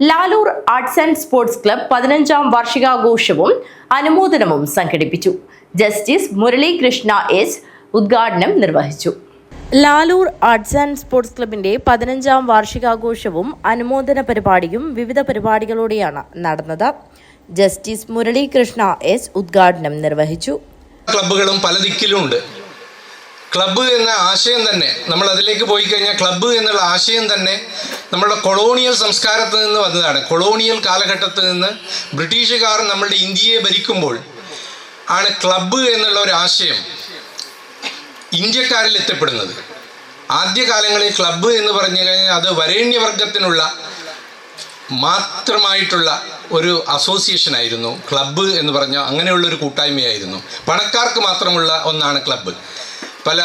Lalur arts and sports club പതിനഞ്ചാം വാർഷികാഘോഷവും അനുമോദനവും സംഘടിപ്പിച്ചു. ജസ്റ്റിസ് മുരളീകൃഷ്ണ എസ് ഉദ്ഘാടനം നിർവഹിച്ചു. ലാലൂർ ആർട്സ് ആൻഡ് സ്പോർട്സ് ക്ലബിന്റെ പതിനഞ്ചാം വാർഷികാഘോഷവും അനുമോദന പരിപാടിയും വിവിധ പരിപാടികളോടെയാണ് നടന്നത്. ജസ്റ്റിസ് മുരളീകൃഷ്ണ എസ് ഉദ്ഘാടനം നിർവഹിച്ചു. ക്ലബ്ബുകളും പല ദിക്കിലുമുണ്ട് ക്ലബ്ബ് എന്ന ആശയം തന്നെ നമ്മൾ അതിലേക്ക് പോയി കഴിഞ്ഞാൽ ക്ലബ്ബ് എന്നുള്ള ആശയം തന്നെ നമ്മുടെ കൊളോണിയൽ സംസ്കാരത്തിൽ നിന്ന് വന്നതാണ്. കൊളോണിയൽ കാലഘട്ടത്തിൽ നിന്ന് ബ്രിട്ടീഷുകാർ നമ്മളുടെ ഇന്ത്യയെ ഭരിക്കുമ്പോൾ ആണ് ക്ലബ്ബ് എന്നുള്ള ഒരു ആശയം ഇന്ത്യക്കാരിൽ എത്തപ്പെടുന്നത്. ആദ്യകാലങ്ങളിൽ ക്ലബ്ബ് എന്ന് പറഞ്ഞു കഴിഞ്ഞാൽ അത് വരേണ്യവർഗത്തിനുള്ള മാത്രമായിട്ടുള്ള ഒരു അസോസിയേഷൻ ആയിരുന്നു. ക്ലബ്ബ് എന്ന് പറഞ്ഞാൽ അങ്ങനെയുള്ള ഒരു കൂട്ടായ്മയായിരുന്നു. പണക്കാർക്ക് മാത്രമുള്ള ഒന്നാണ് ക്ലബ്ബ്. പല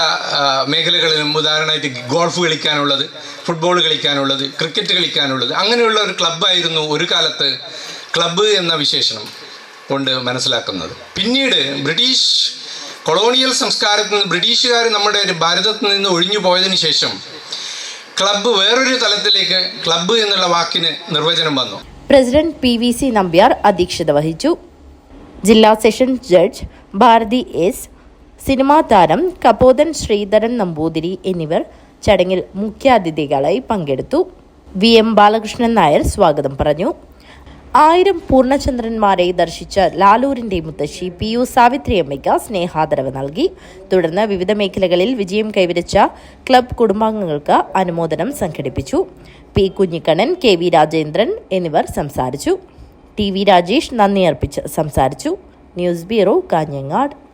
മേഖലകളിലും ഉദാഹരണമായിട്ട് ഗോൾഫ് കളിക്കാനുള്ളത് ഫുട്ബോൾ കളിക്കാനുള്ളത് ക്രിക്കറ്റ് കളിക്കാനുള്ളത് അങ്ങനെയുള്ള ഒരു ക്ലബ്ബായിരുന്നു ഒരു കാലത്ത് ക്ലബ്ബ് എന്ന വിശേഷണം കൊണ്ട് മനസ്സിലാക്കുന്നത്. പിന്നീട് ബ്രിട്ടീഷ് കൊളോണിയൽ സംസ്കാരത്തിൽ നിന്ന് ബ്രിട്ടീഷുകാർ നമ്മുടെ ഭാരതത്തിൽ നിന്ന് ഒഴിഞ്ഞു പോയതിനു ശേഷം ക്ലബ്ബ് വേറൊരു തലത്തിലേക്ക് ക്ലബ്ബ് എന്നുള്ള വാക്കിന് നിർവചനം വന്നു. President P V C Nambiar അധ്യക്ഷത വഹിച്ചു. ജില്ലാ sessions judge Bharathi S cinema താരം കപോതൻ ശ്രീധരൻ നമ്പൂതിരി എന്നിവർ ചടങ്ങിൽ മുഖ്യാതിഥികളായി പങ്കെടുത്തു. വി. എം. ബാലകൃഷ്ണൻ നായർ സ്വാഗതം പറഞ്ഞു. ആയിരം പൂർണചന്ദ്രന്മാരെ ദർശിച്ച ലാലൂരിന്റെ മുത്തശ്ശി പി യു സാവിത്രിയമ്മയ്ക്ക് സ്നേഹാദരവ് നൽകി. തുടർന്ന് വിവിധ മേഖലകളിൽ വിജയം കൈവരിച്ച ക്ലബ് കുടുംബാംഗങ്ങൾക്ക് അനുമോദനം സംഘടിപ്പിച്ചു. P. Kunhikannan K. V. Rajendran എന്നിവർ സംസാരിച്ചു. ടി. വി. രാജേഷ് നന്ദി അർപ്പിച്ച് സംസാരിച്ചു. News bureau Kanhangad.